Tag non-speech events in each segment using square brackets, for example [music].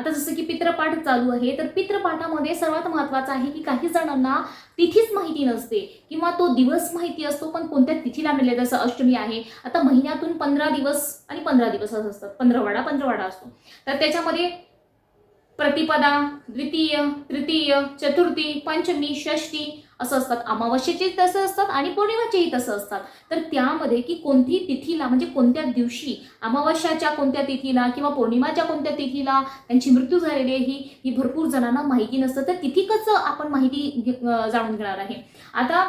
आता जसं की पित्रपाठ चालू आहे तर पित्रपाठामध्ये सर्वात महत्त्वाचं आहे की काही जणांना तिथीच माहिती नसते किंवा तो दिवस माहिती असतो पण कोणत्या तिथीला मिळेल जसं अष्टमी आहे. आता महिन्यातून पंधरा दिवस आणि पंधरा दिवस असं असतात पंधरवाडा पंधरवाडा असतो. तर त्याच्यामध्ये प्रतिपदा द्वितीय तृतीय चतुर्थी पंचमी षष्टी असं असतात. अमावस्येचे तसं असतात आणि पौर्णिमाचेही तसं असतात. तर त्यामध्ये की कोणती तिथीला म्हणजे कोणत्या दिवशी अमावस्याच्या कोणत्या तिथीला किंवा पौर्णिमाच्या कोणत्या तिथीला त्यांची मृत्यू झालेली आहे ही ही भरपूर जणांना माहिती नसतं. तर तिथी कसं आपण माहिती घे- जाणून घेणार आहे? आता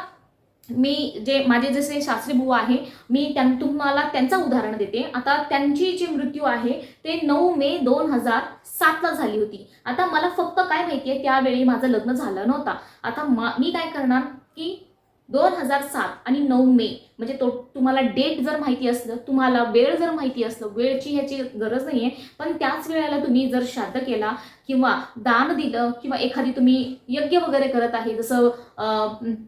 मी जे माझे जसे सासरी बुवा आहे मी त्यां तुम्हाला त्यांचं उदाहरण देते. आता त्यांची जी मृत्यू आहे ते नऊ मे दोन हजार सातला झाली होती. आता मला फक्त काय माहिती आहे त्यावेळी माझं लग्न झालं नव्हता. आता मा मी काय करणार की दोन हजार सात आणि नऊ मे. म्हणजे तो तुम्हाला डेट जर माहिती असलं तुम्हाला वेळ जर माहिती असलं वेळची ह्याची गरज नाही आहे पण त्याच वेळेला तुम्ही जर श्राद्ध केला किंवा दान दिलं किंवा एखादी तुम्ही यज्ञ वगैरे करत आहे जसं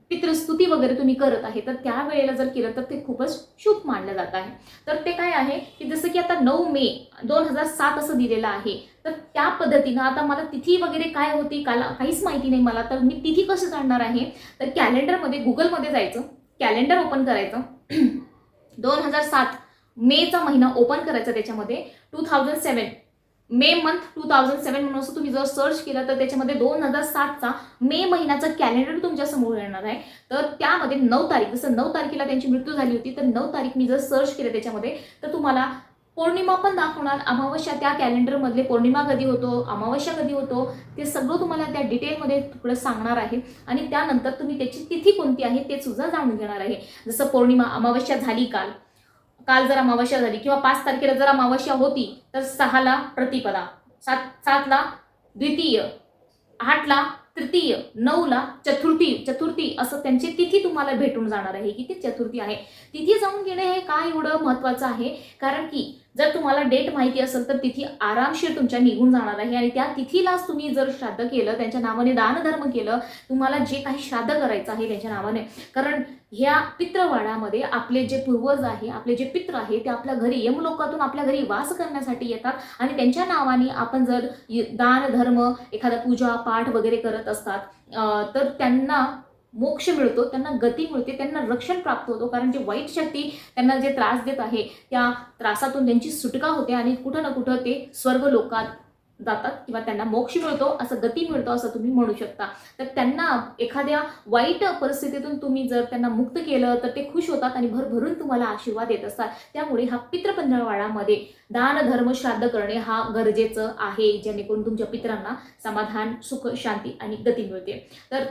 पितृस्तुती वगैरे तुम्ही करत आहे तर त्या वेळेला जर केलं तर ते खूपच शुभ मानलं जात आहे. तर ते काय आहे की जसं की आता नऊ मे दोन हजार सात असं दिलेलं आहे. तर त्या पद्धतीनं आता मला तिथी वगैरे काय होती काला काहीच माहिती नाही मला. तर मी तिथी कसं जाणणार आहे? तर कॅलेंडरमध्ये गुगलमध्ये जायचं. कॅलेंडर ओपन करायचं. [clears throat] दोन हजार सात मेचा महिना ओपन करायचा त्याच्यामध्ये. Two thousand seven. May month two thousand seven म्हणून असं तुम्ही जर सर्च केलं तर त्याच्यामध्ये दोन हजार सातचा मे महिन्याचं कॅलेंडर तुमच्यासमोर येणार आहे. तर त्यामध्ये नऊ तारीख जसं नऊ तारखेला त्यांची मृत्यू झाली होती तर नऊ तारीख मी जर सर्च केलं त्याच्यामध्ये तर तुम्हाला पौर्णिमा पण दाखवणार. अमावस्या त्या कॅलेंडरमधले पौर्णिमा कधी होतो अमावस्या कधी होतो ते सगळं तुम्हाला त्या डिटेलमध्ये थोडं सांगणार आहे. आणि त्यानंतर तुम्ही त्याची तिथी कोणती आहे ते सुद्धा जाणून घेणार आहे. जसं पौर्णिमा अमावस्या झाली काल. काल जर अमावस्या झाली किंवा पाच तारखेला जर अमावस्या होती तर सहाला प्रतिपदा. सात सातला द्वितीय आठला तृतीय नऊला चतुर्थी चतुर्थी असं त्यांची तिथी तुम्हाला भेटून जाणार आहे की ती चतुर्थी आहे. तिथी जाऊन घेणे हे काय एवढं महत्त्वाचं आहे? कारण की जर तुम्हाला डेट माहिती असेल तर तिथी आरामशीर तुमच्या निघून जाणार आहे आणि त्या तिथीलाच तुम्ही जर श्राद्ध केलं त्यांच्या नावाने दानधर्म केलं तुम्हाला जे काही श्राद्ध करायचं आहे त्यांच्या नावाने. कारण ह्या पित्रवाड्यामध्ये आपले जे पूर्वज आहे आपले जे पित्र आहे ते आपल्या घरी यमलोकातून आपल्या घरी वास करण्यासाठी येतात आणि त्यांच्या नावाने आपण जर य- दान धर्म एखादा पूजा पाठ वगैरे करत असतात तर त्यांना मोक्ष मिळतो त्यांना गती मिळते त्यांना रक्षण प्राप्त होतो. कारण जे वाईट शक्ती त्यांना जे त्रास देत आहे त्या त्रासातून त्यांची सुटका होते आणि कुठं ना कुठं ते स्वर्ग लोकात जातात किंवा त्यांना मोक्ष मिळतो असं गती मिळतो असं तुम्ही म्हणू शकता. तर त्यांना एखाद्या वाईट परिस्थितीतून तुम्ही जर त्यांना मुक्त केलं तर ते खुश होतात आणि भरभरून तुम्हाला आशीर्वाद देत असतात. त्यामुळे हा पितृपंधरवाडामध्ये दान धर्म श्राद्ध करणे हा गरजेचं आहे जेणेकरून तुमच्या पित्रांना समाधान सुख शांती आणि गती मिळते. तर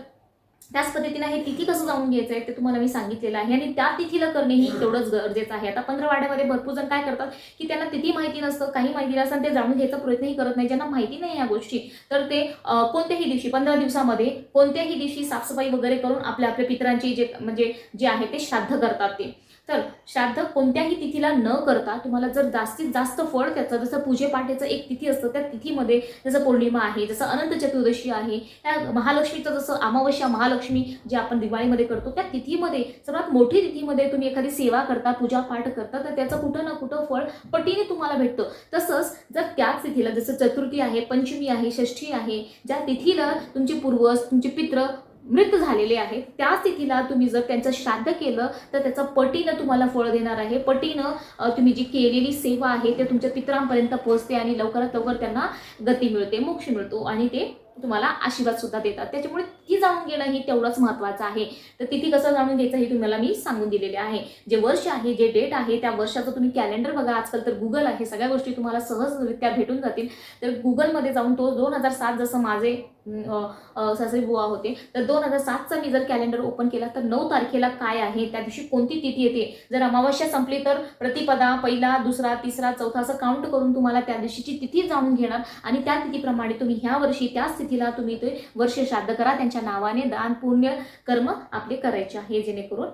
त्याच पद्धतीने हे तिथी कसं जाऊन घ्यायचं आहे ते तुम्हाला मी सांगितलेलं आहे. आणि त्या तिथीला करणे ही तेवढंच गरजेचं आहे. आता पंधरवाड्यामध्ये भरपूर जण काय करतात की त्यांना तिथी माहिती नसतं काही माहिती नसतं ते जाणून घ्यायचा प्रयत्नही करत नाही. ज्यांना माहिती नाही या गोष्टी तर ते कोणत्याही दिवशी पंधरा दिवसामध्ये कोणत्याही दिवशी साफसफाई वगैरे करून आपल्या आपल्या पितरांची जे म्हणजे जे आहे ते श्राद्ध करतात ते. तर श्राद्ध कोणत्याही तिथीला न करता तुम्हाला जर जास्तीत जास्त फळ त्याचं जसं पूजेपाठेचं एक तिथी असतं त्या तिथीमध्ये जसं पौर्णिमा आहे जसं अनंत चतुर्दशी आहे त्या महालक्ष्मीचं जसं अमावस्या महालक्ष्मी जे आपण दिवाळीमध्ये करतो त्या तिथीमध्ये सर्वात मोठी तिथीमध्ये तुम्ही एखादी सेवा करता पूजापाठ करता तर त्याचं कुठं ना कुठं फळ पटीने तुम्हाला भेटतं. तसंच जर त्याच तिथीला जसं चतुर्थी आहे पंचमी आहे षष्ठी आहे ज्या तिथीला तुमचे पूर्वज तुमचे पित्र मृत झालेले आहेत. त्या स्थितीला तुम्ही जर त्यांचं श्राद्ध केलं तर त्याचं पटीनं तुम्हाला फळ देणार आहे. पटीनं तुम्ही जी केलेली सेवा आहे ते तुमच्या पितरांपर्यंत पोहोचते आणि लवकरात लवकर त्यांना गती मिळते मोक्ष मिळतो आणि ते तुम्हाला आशीर्वाद सुद्धा देतात. त्याच्यामुळे ती जाणून घेणं हे तेवढंच महत्त्वाचं आहे. तर तिथी कसं जाणून घ्यायचं हे तुम्हाला मी सांगून दिलेले आहे. जे वर्ष आहे जे डेट आहे त्या वर्षाचं तुम्ही कॅलेंडर बघा. आजकाल तर गुगल आहे. सगळ्या गोष्टी तुम्हाला सहजरित्या भेटून जातील. तर गुगलमध्ये जाऊन तो दोन हजार सात जसं माझे सासरी बुवा होते तर दोन हजार सातचा मी जर कॅलेंडर ओपन केला तर नऊ तारखेला काय आहे? त्या दिवशी कोणती तिथी येते? जर अमावस्या संपली तर प्रतिपदा पहिला दुसरा तिसरा चौथा असं काउंट करून तुम्हाला त्या दिवशीची तिथी जाणून घेणार. आणि त्या तिथीप्रमाणे तुम्ही ह्या वर्षी त्याच तिथीला तुम्ही ते वर्ष श्राद्ध करा त्यांच्या नावाने दान पुण्य कर्म आपले करायचे आहे जेणेकरून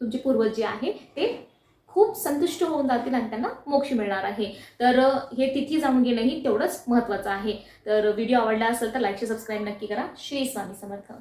तुमचे पूर्वज जे आहे ते खूप संतुष्ट होऊन जातील आणि त्यांना मोक्ष मिळणार आहे. तर हे तिथी जाणून घेणंही तेवढंच महत्त्वाचं आहे. तर व्हिडिओ आवडला असेल तर लाईक सबस्क्राईब नक्की करा. श्री स्वामी समर्थ.